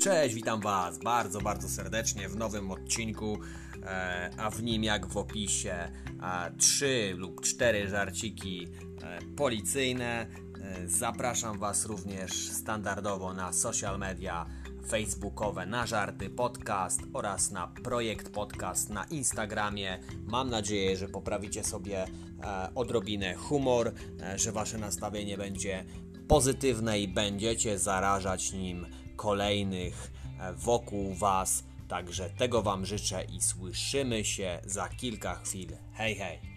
Cześć, witam Was bardzo, bardzo serdecznie w nowym odcinku, e, a w nim jak w opisie e, trzy lub cztery żarciki e, policyjne. Zapraszam Was również standardowo na social media facebookowe na żarty podcast oraz na projekt podcast na Instagramie. Mam nadzieję, że poprawicie sobie odrobinę humor, że Wasze nastawienie będzie pozytywne i będziecie zarażać nim kolejnych e, wokół Was. Także tego Wam życzę i słyszymy się za kilka chwil. Hej, hej!